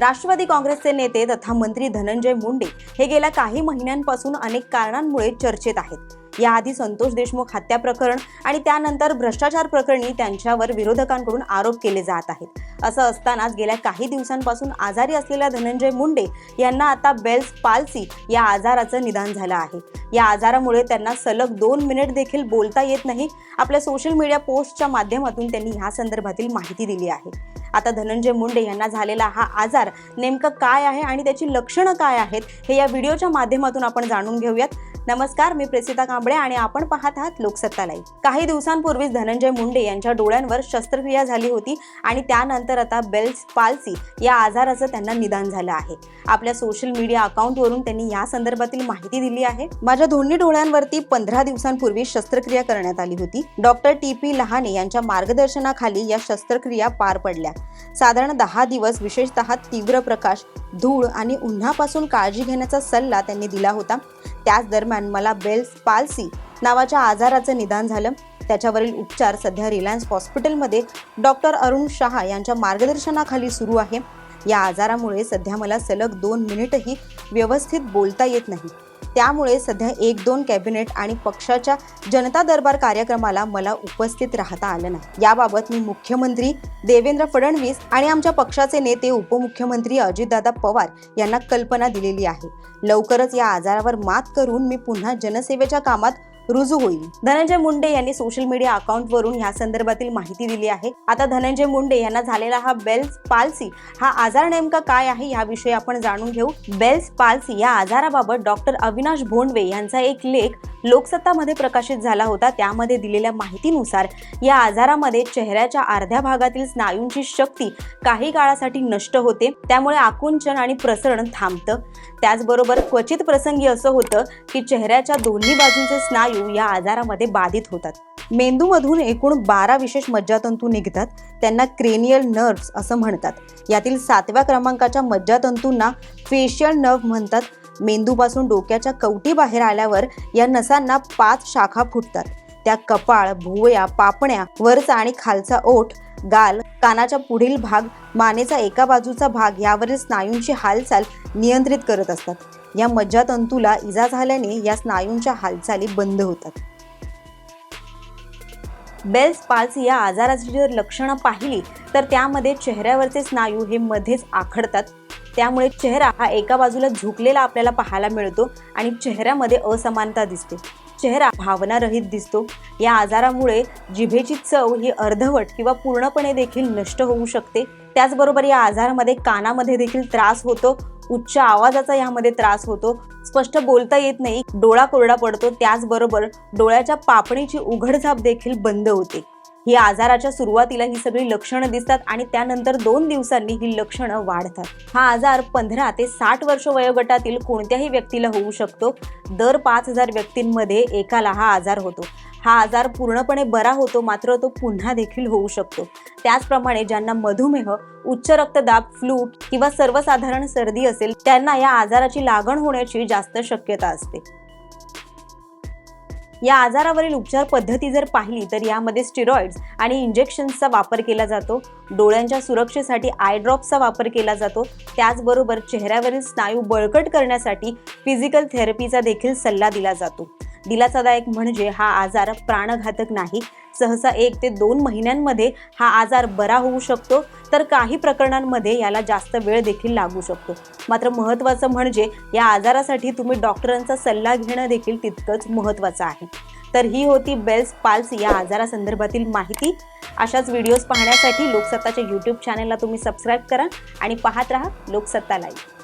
राष्ट्रवादी काँग्रेसचे नेते तथा मंत्री धनंजय मुंडे हे गेल्या काही महिन्यांपासून अनेक कारणांमुळे चर्चेत आहेत. याआधी संतोष देशमुख हत्या प्रकरण आणि त्यानंतर भ्रष्टाचार प्रकरणी त्यांच्यावर विरोधकांकडून आरोप केले जात आहेत. असं असतानाच गेल्या काही दिवसांपासून आजारी असलेल्या धनंजय मुंडे यांना आता बेल्स पाल्सी या आजाराचं निदान झालं आहे. या आजारामुळे त्यांना सलग दोन मिनिट देखील बोलता येत नाही. आपल्या सोशल मीडिया पोस्टच्या माध्यमातून त्यांनी ह्या संदर्भातील माहिती दिली आहे. आता धनंजय मुंडे यांना झालेला हा आजार नेमकं काय आहे आणि त्याची लक्षणं काय आहेत हे या व्हिडिओच्या माध्यमातून आपण जाणून घेऊयात. नमस्कार मी प्रेसिता कांबळे आणि आपण पाहत आहात लोकसत्ता लाईव्ह काही दिवसांपूर्वीच धनंजय मुंडे यांच्या डोळ्यांवर शस्त्रक्रिया झाली होती आणि त्यानंतर आता बेल्स पाल्सी या आजाराचं त्यांना निदान झालं आहे. आपल्या सोशल मीडिया अकाउंटवरून त्यांनी या संदर्भातील माहिती दिली आहे. माझ्या दोन्ही डोळ्यांवरती पंधरा दिवसांपूर्वी शस्त्रक्रिया करण्यात आली होती. डॉक्टर टी पी लहाने यांच्या मार्गदर्शनाखाली या शस्त्रक्रिया पार पडल्या. साधारण दहा दिवस विशेषतः तीव्र प्रकाश धूळ आणि उन्हापासून काळजी घेण्याचा सल्ला त्यांनी दिला होता. त्याच दरम्यान मला बेल्स पाल्सी नावाच्या आजाराचं निदान झालं. त्याच्यावरील उपचार सध्या रिलायन्स हॉस्पिटलमध्ये डॉक्टर अरुण शहा यांच्या मार्गदर्शनाखाली सुरू आहे. या आजारामुळे सध्या मला सलग दोन मिनिटही व्यवस्थित बोलता येत नाही. त्यामुळे सध्या एक दोन कॅबिनेट आणि पक्षाच्या जनता दरबार कार्यक्रमाला मला उपस्थित राहता आलं नाही. याबाबत मी मुख्यमंत्री देवेंद्र फडणवीस आणि आमच्या पक्षाचे नेते उपमुख्यमंत्री अजितदादा पवार यांना कल्पना दिलेली आहे. लवकरच या आजारावर मात करून मी पुन्हा जनसेवेच्या कामात रुजू होईल. धनंजय मुंडे यांनी सोशल मीडिया अकाउंटवरून या संदर्भातील माहिती दिली आहे. आता धनंजय मुंडे यांना झालेला हा बेल्स पाल्सी हा आजार नेमका काय आहे याविषयी आपण जाणून घेऊ. बेल्स पाल्सी या आजाराबाबत डॉक्टर अविनाश भोंडवे यांचा एक लेख लोकसत्तामध्ये प्रकाशित झाला होता. त्यामध्ये दिलेल्या माहितीनुसार या आजारामध्ये चेहऱ्याच्या अर्ध्या भागातील स्नायूंची शक्ती काही काळासाठी नष्ट होते. त्यामुळे आकुंचन आणि प्रसरण थांबतं. त्याचबरोबर क्वचित प्रसंगी असं होतं की चेहऱ्याच्या दोन्ही बाजूंचे स्नायू या आजारामध्ये बाधित होतात. मेंदूमधून एकूण बारा विशेष मज्जातंतू निघतात. त्यांना क्रेनियल नर्व्स असं म्हणतात. यातील सातव्या क्रमांकाच्या मज्जातंतूंना फेशियल नर्व म्हणतात. मेंदूपासून डोक्याच्या कवटी बाहेर आल्यावर या नसांना पाच शाखा फुटतात. त्या कपाळ भुवया पापण्या वरचा आणि खालचा ओठ गाल कानाच्या पुढील भाग मानेचा एका बाजूचा भाग यावरील स्नायूंची हालचाल नियंत्रित करत असतात. या मज्जातंतूला इजा झाल्याने या स्नायूंच्या हालचाली बंद होतात. बेल्स पाल्सी या आजाराची जर लक्षणं पाहिली तर त्यामध्ये चेहऱ्यावरचे स्नायू हे मध्येच आखडतात त्यामुळे चेहरा हा एका बाजूला झुकलेला आपल्याला पाहायला मिळतो आणि चेहऱ्यामध्ये असमानता दिसते. चेहरा भावनारहित दिसतो. या आजारामुळे जिभेची चव ही अर्धवट किंवा पूर्णपणे देखील नष्ट होऊ शकते. त्याचबरोबर या आजारामध्ये कानामध्ये देखील त्रास होतो. उच्च आवाजाचा यामध्ये त्रास होतो. स्पष्ट बोलता येत नाही. डोळा कोरडा पडतो. त्याचबरोबर डोळ्याच्या पापणीची उघडझाप देखील बंद होते. ही आजाराच्या सुरुवातीला ही सगळी लक्षणं दिसतात आणि त्यानंतर दोन दिवसांनी ही लक्षणं वाढतात. हा आजार पंधरा ते साठ वर्ष वयोगटातील कोणत्याही व्यक्तीला होऊ शकतो. दर पाच हजार व्यक्तींमध्ये एकाला हा आजार होतो. हा आजार पूर्णपणे बरा होतो मात्र तो पुन्हा देखील होऊ शकतो. त्याचप्रमाणे ज्यांना मधुमेह उच्च रक्तदाब फ्लू किंवा सर्वसाधारण सर्दी असेल त्यांना या आजाराची लागण होण्याची जास्त शक्यता असते. या आजारावरील उपचार पद्धती जर पाहिली तर यामध्ये स्टिरॉइड्स आणि इंजेक्शन्सचा वापर केला जातो. डोळ्यांच्या सुरक्षेसाठी आय ड्रॉप्सचा वापर केला जातो. त्याचबरोबर चेहऱ्यावरील स्नायू बळकट करण्यासाठी फिजिकल थेरपीचा देखील सल्ला दिला जातो. दिलासादायक म्हणजे हा आजार प्राणघातक नाही सहसा एक ते दोन महिन्यांमध्ये हा आजार बरा होऊ शकतो तर काही प्रकरणांमध्ये याला जास्त वेळ देखील लागू शकतो. मात्र महत्त्वाचं म्हणजे या आजारासाठी तुम्ही डॉक्टरांचा सल्ला घेणं देखील तितकंच महत्त्वाचं आहे. तर ही होती बेल्स पाल्स या आजारासंदर्भातील माहिती. अशाच व्हिडिओज पाहण्यासाठी लोकसत्ताच्या यूट्यूब चॅनलला तुम्ही सबस्क्राईब करा आणि पाहत राहा लोकसत्ता लाईव्ह